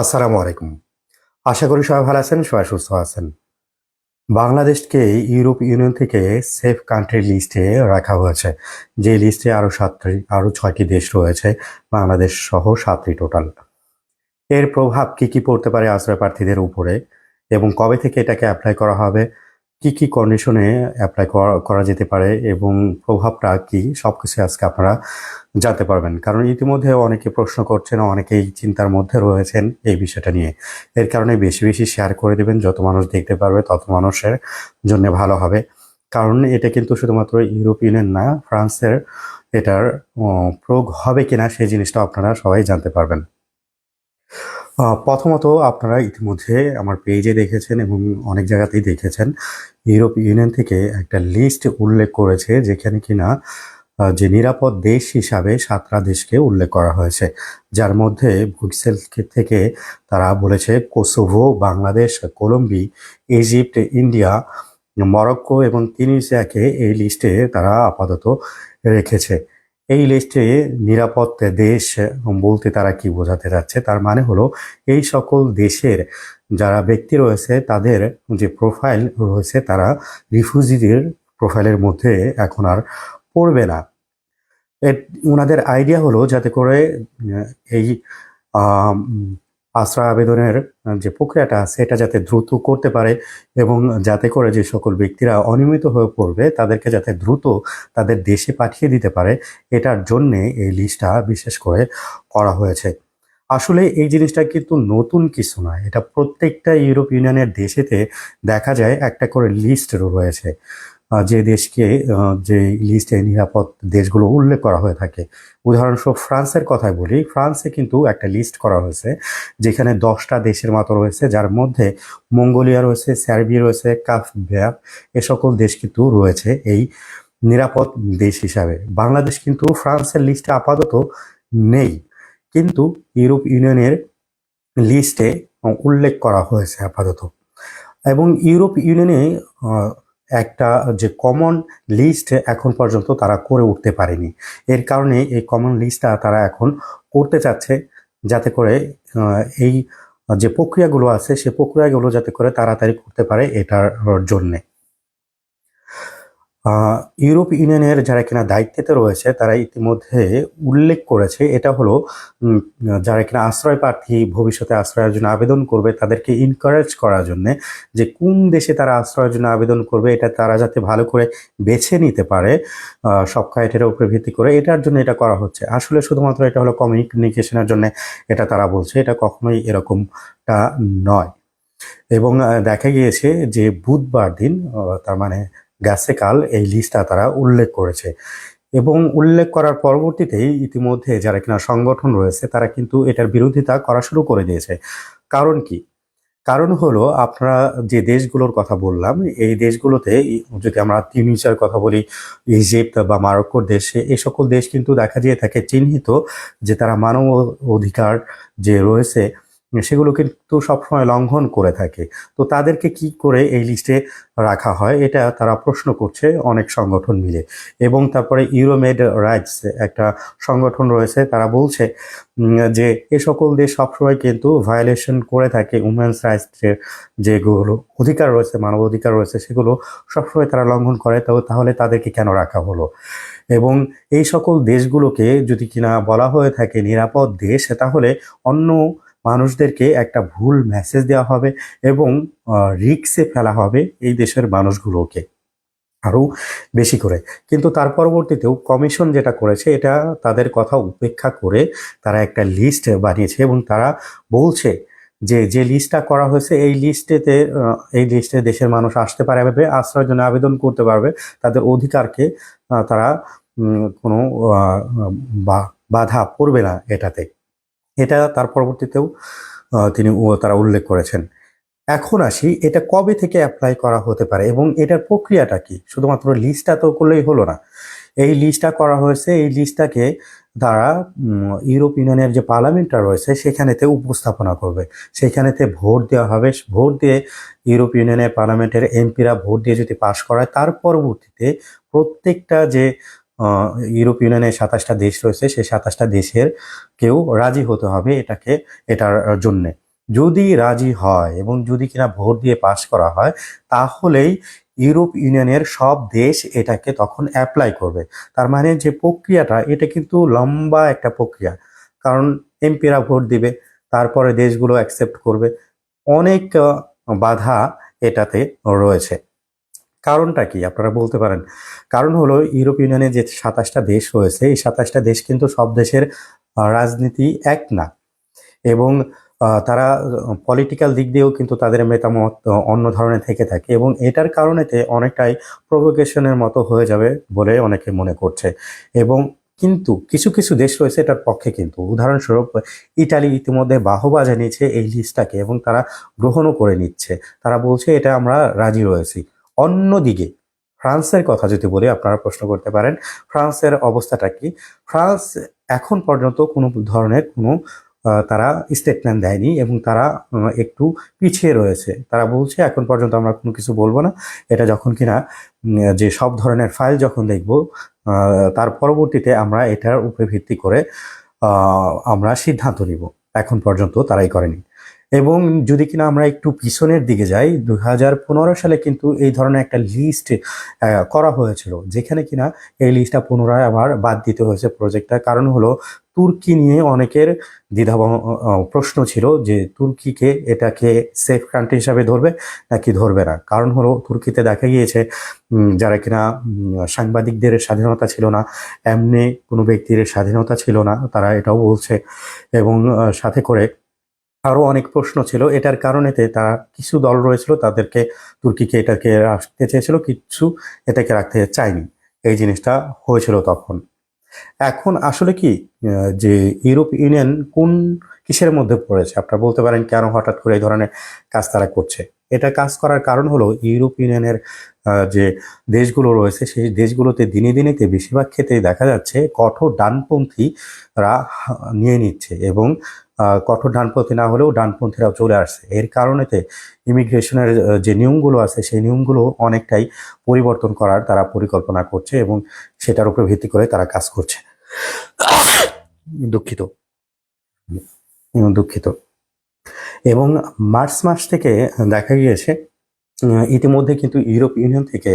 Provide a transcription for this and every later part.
আসসালামু আলাইকুম। আশা করি সবাই ভালো আছেন, সবাই সুস্থ আছেন। বাংলাদেশকে ইউরোপ ইউনিয়ন থেকে সেফ কান্ট্রি লিস্টে রাখা হয়েছে, যে লিস্টে আরও সাতটি আরও ছয়টি দেশ রয়েছে, বাংলাদেশ সহ সাতটি টোটাল। এর প্রভাব কি কি পড়তে পারে আশ্রয় প্রার্থীদের উপরে এবং কবে থেকে এটাকে অ্যাপ্লাই করা হবে? কি কি কন্ডিশনে অ্যাপ্লাই করা যেতে পারে এবং প্রভাবটা কি সব কিছু আজকে আপনারা জানতে পারবেন। কারণ ইতিমধ্যে অনেকে প্রশ্ন করছেন, অনেকেই চিন্তার মধ্যে রয়েছেন এই বিষয়টা নিয়ে। এর কারণে বেশি বেশি শেয়ার করে দেবেন, যত মানুষ দেখতে পারবে তত মানুষের জন্য ভালো হবে। কারণ এটা কিন্তু শুধুমাত্র ইউরোপ ইউনিয়ন না, ফ্রান্সের এটার প্রয়োগ হবে কিনা সেই জিনিসটা আপনারা সবাই জানতে পারবেন। প্রথমত আপনারা ইতিমধ্যে আমার পেজে দেখেছেন এবং অনেক জায়গাতেই দেখেছেন ইউরোপ ইউনিয়ন থেকে একটা লিস্ট উল্লেখ করেছে যেখানে কিনা যে নিরাপদ দেশ হিসাবে সাতটা দেশকে উল্লেখ করা হয়েছে। যার মধ্যে ব্রুক্সেল থেকে তারা বলেছে Kosovo Bangladesh Colombia Egypt India Morocco এবং তিনিসিয়াকে এই লিস্টে তারা আপাতত রেখেছে। এই লিস্টে নিরাপদ দেশ বলতে তারা কি বোঝাতে যাচ্ছে তার মানে হলো এই সকল দেশের যারা ব্যক্তি রয়েছে, তাদের যে প্রোফাইল রয়েছে, তারা রিফিউজিদের প্রোফাইলের মধ্যে এখন আর পড়বে না। ওনাদের আইডিয়া হলো যাতে করে এই আশ্রয় আবেদনের যে প্রক্রিয়াটা আছে এটা যাতে দ্রুত করতে পারে এবং যাতে করে যে সকল ব্যক্তিরা অনিয়মিত হয়ে পড়বে, তাদেরকে যাতে দ্রুত তাদের দেশে পাঠিয়ে দিতে পারে, এটার জন্যে এই লিস্টটা বিশেষ করে করা হয়েছে। আসলে এই জিনিসটা কিন্তু নতুন কিছু নয়। এটা প্রত্যেকটা ইউরোপ ইউনিয়নের দেশেতে দেখা যায় একটা করে লিস্ট রয়েছে। যে দেশকে যে লিস্টে নিরাপদ দেশগুলো উল্লেখ করা হয়ে থাকে। উদাহরণস্বরূপ ফ্রান্সের কথাই বলি। ফ্রান্সে কিন্তু একটা লিস্ট করা হয়েছে, যেখানে দশটা দেশের মতো রয়েছে, যার মধ্যে মঙ্গোলিয়া রয়েছে সার্বিয়া রয়েছে, কাফ ব্যাপ এ সকল দেশ কিন্তু রয়েছে এই নিরাপদ দেশ হিসাবে। বাংলাদেশ কিন্তু ফ্রান্সের লিস্টে আপাতত নেই, কিন্তু ইউরোপ ইউনিয়নের লিস্টে উল্লেখ করা হয়েছে আপাতত। এবং ইউরোপ ইউনিয়নে একটা যে কমন লিস্ট এখন পর্যন্ত তারা করে উঠতে পারেনি। এর কারণে এই কমন লিস্টটা তারা এখন করতে চাচ্ছে যাতে করে এই যে প্রক্রিয়াগুলো আছে, সে প্রক্রিয়াগুলো যাতে করে তাড়াতাড়ি করতে পারে এটার জন্যে। ইউরোপ ইউনিয়নের যারা কিনা দায়িত্বে রয়েছে, তারা ইতিমধ্যে উল্লেখ করেছে, এটা হলো যারা কিনা আশ্রয় প্রার্থী, ভবিষ্যতে আশ্রয়ের জন্য আবেদন করবে, তাদেরকে ইনকারেজ করার জন্য যে কোন দেশে তারা আশ্রয়ের জন্য আবেদন করবে, এটা তারা যাতে ভালো করে বেছে নিতে পারে সব ক্রাইটেরিয়ার উপরে ভিত্তি করে। এটার জন্য এটা করা হচ্ছে। আসলে শুধুমাত্র এটা হলো কমিউনিকেশনের জন্য এটা তারা বলছে, এটা কখনোই এরকমটা নয়। এবং দেখা গিয়েছে যে বুধবার দিন তার মানে গেছে কাল এই লিস্টটা তারা উল্লেখ করেছে। এবং উল্লেখ করার পরবর্তীতেই ইতিমধ্যে যারা কিনা সংগঠন রয়েছে, তারা কিন্তু এটার বিরোধিতা করা শুরু করে দিয়েছে। কারণ কি? কারণ হলো আপনারা যে দেশগুলোর কথা বললাম, এই দেশগুলোতে যদি আমরা তিউনিসিয়ার কথা বলি ইজিপ্ট বা মারক্কোর দেশে এই সকল দেশ কিন্তু দেখা দিয়ে থাকে চিহ্নিত যে তারা মানব অধিকার যে রয়েছে সেগুলো কিন্তু সবসময় লঙ্ঘন করে থাকে। তো তাদেরকে কি করে এই লিস্টে রাখা হয়, এটা তারা প্রশ্ন করছে অনেক সংগঠন মিলে। এবং তারপরে ইউরোমেড রাইটস একটা সংগঠন রয়েছে, তারা বলছে যে এ সকল দেশ সবসময় কিন্তু ভায়োলেশন করে থাকে উমেন্স রাইটসের যেগুলো অধিকার রয়েছে মানব অধিকার রয়েছে, সেগুলো সবসময় তারা লঙ্ঘন করে। তো তাহলে তাদেরকে কেন রাখা হলো? এবং এই সকল দেশগুলোকে যদি কিনা বলা হয়ে থাকে নিরাপদ দেশ, তাহলে অন্য মানুষদেরকে একটা ভুল মেসেজ দেওয়া হবে এবং রিক্সে ফেলা হবে এই দেশের মানুষগুলোকে আরও বেশি করে। কিন্তু তার পরবর্তীতেও কমিশন যেটা করেছে, এটা তাদের কথা উপেক্ষা করে তারা একটা লিস্ট বানিয়েছে এবং তারা বলছে যে যে লিস্টটা করা হয়েছে, এই লিস্টেতে এই লিস্টে দেশের মানুষ আসতে পারবে আশ্রয়ের জন্য আবেদন করতে পারবে। তাদের অধিকারকে তারা কোনো বাধা পড়বে না এটাতে। এটা তার পরবর্তীতেও তিনি তারা উল্লেখ করেছেন। এখন আসি, এটা কবে থেকে অ্যাপ্লাই করা হতে পারে এবং এটার প্রক্রিয়াটা কি? শুধুমাত্র লিস্টটা তো করলেই হলো না। এই লিস্টটা করা হয়েছে, এই লিস্টটাকে তারা ইউরোপ ইউনিয়নের যে পার্লামেন্টটা রয়েছে, সেখানেতে উপস্থাপনা করবে। সেখানেতে ভোট দেওয়া হবে। ভোট দিয়ে ইউরোপ ইউনিয়নের পার্লামেন্টের এমপিরা ভোট দিয়ে যদি পাশ করায়, তার পরবর্তীতে প্রত্যেকটা যে ইউরোপ ইউনিয়নের সাতাশটা দেশ রয়েছে, সেই সাতাশটা দেশের কেউ রাজি হতে হবে এটাকে, এটার জন্যে। যদি রাজি হয় এবং যদি কিনা ভোট দিয়ে পাশ করা হয়, তাহলেই ইউরোপ ইউনিয়নের সব দেশ এটাকে তখন অ্যাপ্লাই করবে। তার মানে যে প্রক্রিয়াটা, এটা কিন্তু লম্বা একটা প্রক্রিয়া। কারণ এমপিরা ভোট দিবে, তারপরে দেশগুলো অ্যাকসেপ্ট করবে। অনেক বাধা এটাতে রয়েছে। কারণটা কি? আপনারা বলতে পারেন। কারণ হলো ইউরোপ ইউনিয়নে যে সাতাশটা দেশ রয়েছে, এই সাতাশটা দেশ কিন্তু সব দেশের রাজনীতি এক না। এবং তারা পলিটিক্যাল দিক দিয়েও কিন্তু তাদের মেতামত অন্য ধরনের থেকে থাকে এবং এটার কারণেতে অনেকটাই প্রভোকেশনের মতো হয়ে যাবে বলে অনেকে মনে করছে। এবং কিন্তু কিছু কিছু দেশ রয়েছে এটার পক্ষে কিন্তু। উদাহরণস্বরূপ, ইটালি ইতিমধ্যে বাহবা জানিয়েছে এই লিস্টটাকে এবং তারা গ্রহণও করে নিচ্ছে। তারা বলছে, এটা আমরা রাজি রয়েছি। অন্যদিকে ফ্রান্সের কথা যদি বলি, আপনারা প্রশ্ন করতে পারেন, ফ্রান্সের অবস্থাটা কি? ফ্রান্স এখন পর্যন্ত কোনো ধরনের কোনো তারা স্টেটমেন্ট দেয়নি এবং তারা একটু পিছিয়ে রয়েছে। তারা বলছে, এখন পর্যন্ত আমরা কোনো কিছু বলব না। এটা যখন কিনা যে সব ধরনের ফাইল যখন দেখব তার পরবর্তীতে আমরা এটার উপরে ভিত্তি করে আমরা সিদ্ধান্ত নিব। এখন পর্যন্ত তারাই করেনি। এবং যদি কিনা আমরা একটু পিছনের দিকে যাই দু হাজার পনেরো সালে কিন্তু এই ধরনের একটা লিস্ট করা হয়েছিল, যেখানে কিনা এই লিস্টটা পুনরায় আবার বাদ দিতে হয়েছে প্রজেক্টটা কারণ হলো, তুর্কি নিয়ে অনেকের দ্বিধা প্রশ্ন ছিল যে তুর্কিকে এটাকে সেফ কান্ট্রি হিসাবে ধরবে নাকি ধরবে না। কারণ হলো, তুর্কিতে দেখা গিয়েছে যারা কিনা সাংবাদিকদের স্বাধীনতা ছিল না, এমনি কোনো ব্যক্তির স্বাধীনতা ছিল না, তারা এটাও বলছে। এবং সাথে করে আরও অনেক প্রশ্ন ছিল। এটার কারণেতে তারা কিছু দল রয়েছিল তাদেরকে তুর্কিকে এটাকে রাখতে চেয়েছিল, কিছু এটাকে রাখতে চায়নি। এই জিনিসটা হয়েছিল তখন। এখন আসলে কি যে ইউরোপ ইউনিয়ন কোন কিসের মধ্যে পড়েছে? আপনারা বলতে পারেন কেন হঠাৎ করে এই ধরনের কাজ তারা করছে? এটা কাজ করার কারণ হলো ইউরোপ ইউনিয়নের যে দেশগুলো রয়েছে, সেই দেশগুলোতে দিনে দিনেতে বেশিরভাগ ক্ষেত্রে দেখা যাচ্ছে কঠোর ডানপন্থীরা নিয়ে নিচ্ছে এবং কঠোর ডানপন্থী না হলেও ডানপন্থীরাও চলে আসছে। এর কারণেতে ইমিগ্রেশনের যে নিয়মগুলো আছে, সেই নিয়মগুলো অনেকটাই পরিবর্তন করার তারা পরিকল্পনা করছে এবং সেটার উপর ভিত্তি করে তারা কাজ করছে। দুঃখিত। দুঃখিত। এবং মার্চ মাস থেকে দেখা গিয়েছে ইতিমধ্যে কিন্তু ইউরোপ ইউনিয়ন থেকে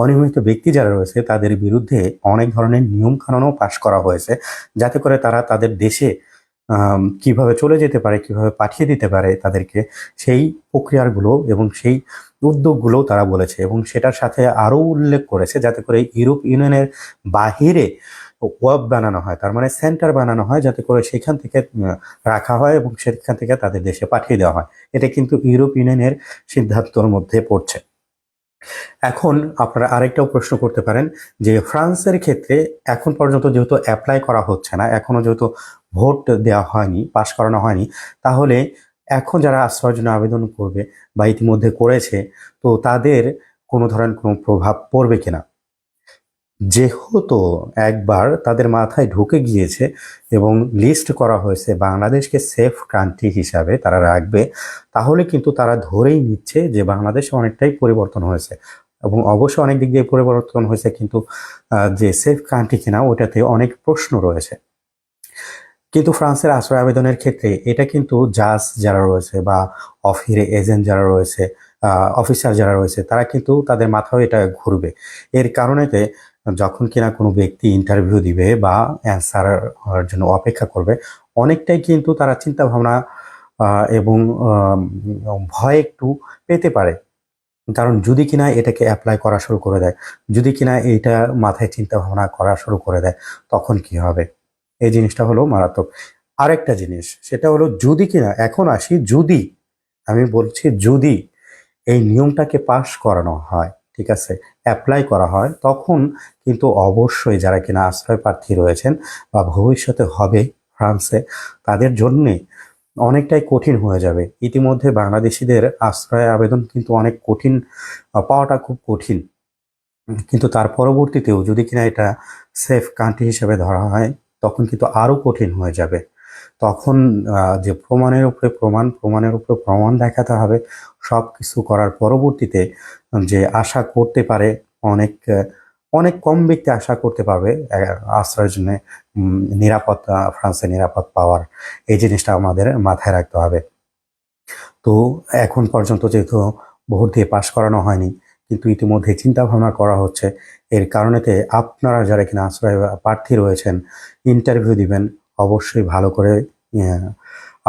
অনিয়মিত ব্যক্তি যারা রয়েছে, তাদের বিরুদ্ধে অনেক ধরনের নিয়ম কানুনও পাশ করা হয়েছে, যাতে করে তারা তাদের দেশে কীভাবে চলে যেতে পারে, কীভাবে পাঠিয়ে দিতে পারে তাদেরকে, সেই প্রক্রিয়াগুলো এবং সেই উদ্যোগগুলো তারা বলেছে এবং সেটার সাথে আরও উল্লেখ করেছে, যাতে করে ইউরোপ ইউনিয়নের বাহিরে ওয়েব বানানো হয়, তার মানে সেন্টার বানানো হয় যাতে করে সেখান থেকে রাখা হয় এবং সেখান থেকে তাদের দেশে পাঠিয়ে দেওয়া হয়। এটা কিন্তু ইউরোপ ইউনিয়নের সিদ্ধান্তর মধ্যে পড়ছে। এখন আপনারা আরেকটাও প্রশ্ন করতে পারেন যে ফ্রান্সের ক্ষেত্রে এখন পর্যন্ত যেহেতু অ্যাপ্লাই করা হচ্ছে না, এখনও যেহেতু ভোট দেওয়া হয়নি পাশ করানো হয়নি, তাহলে এখন যারা আশ্রয়ের জন্য আবেদন করবে বা ইতিমধ্যে করেছে, তো তাদের কোনো ধরনের কোনো প্রভাব পড়বে কিনা? যেহেতু একবার তাদের মাথায় ঢুকে গিয়েছে এবং লিস্ট করা হয়েছে বাংলাদেশকে সেফ কান্ট্রি হিসাবে তারা রাখবে, তাহলে কিন্তু তারা ধরেই নিচ্ছে যে বাংলাদেশে অনেকটাই পরিবর্তন হয়েছে। এবং অবশ্য অনেক দিক দিয়ে পরিবর্তন হয়েছে, কিন্তু যে সেফ কান্ট্রি কিনা ওটাতে অনেক প্রশ্ন রয়েছে। কিন্তু ফ্রান্সের আশ্রয় আবেদনের ক্ষেত্রে এটা কিন্তু জাজ যারা রয়েছে বা অফিরে এজেন্ট যারা রয়েছে অফিসার যারা রয়েছে, তারা কিন্তু তাদের মাথাও এটা ঘুরবে। এর কারণেতে যখন কিনা কোনো ব্যক্তি ইন্টারভিউ দিবে বা অ্যান্সার হওয়ার জন্য অপেক্ষা করবে, অনেকটাই কিন্তু তারা চিন্তা ভাবনা এবং ভয় একটু পেতে পারে। কারণ যদি কিনা এটাকে অ্যাপ্লাই করা শুরু করে দেয়, যদি কিনা এটা মাথায় চিন্তা ভাবনা করা শুরু করে দেয়, তখন কি হবে? এই জিনিসটা হলো মারাত্মক। আরেকটা জিনিস, সেটা হলো যদি কিনা, এখন আসি যদি, আমি বলছি যদি, এই নিয়মটাকে পাশ করানো হয় ঠিক আছে অ্যাপ্লাই করা হয়, তখন কিন্তু অবশ্যই যারা কিনা আশ্রয় প্রার্থী রয়েছেন বা ভবিষ্যতে হবে ফ্রান্সে, তাদের জন্যে অনেকটাই কঠিন হয়ে যাবে। ইতিমধ্যে বাংলাদেশিদের আশ্রয় আবেদন কিন্তু অনেক কঠিন পাওয়াটা খুব কঠিন। কিন্তু তার পরবর্তীতেও যদি কিনা এটা সেফ কান্ট্রি হিসেবে ধরা হয়, তখন কিন্তু আরও কঠিন হয়ে যাবে। তখন যে প্রমাণের উপরে প্রমাণ, প্রমাণের উপরে প্রমাণ দেখাতে হবে সব কিছু করার পরবর্তীতে যে আশা করতে পারে, অনেক অনেক কম ব্যক্তি আশা করতে পারবে, আশ্রয়ের জন্য নিরাপদ ফ্রান্সে নিরাপদ পাওয়ার এই জিনিসটা আমাদের মাথায় রাখতে হবে। তো এখন পর্যন্ত যেহেতু ভোট দিয়ে পাশ করানো হয়নি, কিন্তু ইতিমধ্যে চিন্তা ভাবনা করা হচ্ছে। এর কারণেতে আপনারা যারা কিনা আশ্রয় প্রার্থী রয়েছেন ইন্টারভিউ দিবেন, অবশ্যই ভালো করে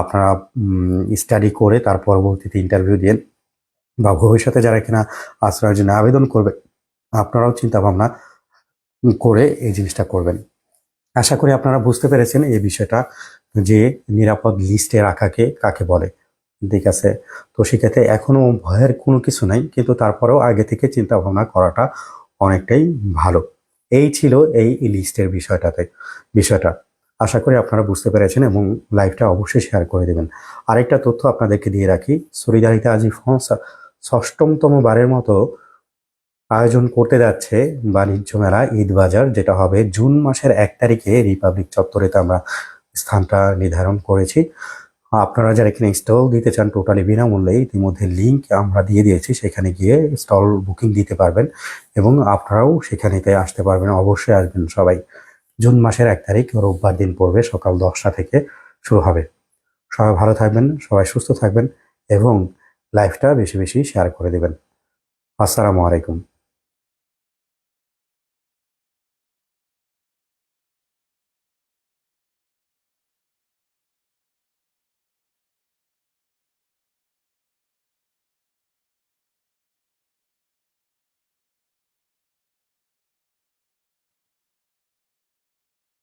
আপনারা স্টাডি করে তার পরবর্তীতে ইন্টারভিউ দিন। বা ভবিষ্যতে যারা কিনা আশ্রয়ের জন্য আবেদন করবে, আপনারাও চিন্তা ভাবনা করে এই জিনিসটা করবেন। আশা করি আপনারা বুঝতে পেরেছেন এই বিষয়টা যে নিরাপদ লিস্টে রাখাকে কাকে বলে, ঠিক আছে? তো সেক্ষেত্রে এখনও ভয়ের কোনো কিছু নাই, কিন্তু তারপরেও আগে থেকে চিন্তা ভাবনা করাটা অনেকটাই ভালো। এই ছিল এই লিস্টের বিষয়টাতে, বিষয়টা। আশা করি আপনারা বুঝতে পেরেছেন এবং লাইভটা অবশ্যই শেয়ার করে দেবেন। আরেকটা তথ্য আপনাদেরকে দিয়ে রাখি, সরিদারিতা আজি ফ্রান্স ষষ্ঠমতম বারের মতো আয়োজন করতে যাচ্ছে বাণিজ্য মেলা ঈদ বাজার যেটা হবে জুন মাসের এক তারিখে রিপাবলিক চত্বরেতে আমরা স্থানটা নির্ধারণ করেছি। আপনারা যারা এখানে স্টল দিতে চান টোটালি বিনামূল্যে ইতিমধ্যে লিঙ্ক আমরা দিয়ে দিয়েছি, সেখানে গিয়ে স্টল বুকিং দিতে পারবেন এবং আপনারাও সেখানেতে আসতে পারবেন, অবশ্যই আসবেন সবাই। জুন মাসের এক তারিখ, রোববার দিন পড়বে, সকাল দশটা থেকে শুরু হবে। সবাই ভালো থাকবেন, সবাই সুস্থ থাকবেন এবং লাইফটা বেশি বেশি শেয়ার করে দেবেন। আসসালামু আলাইকুম।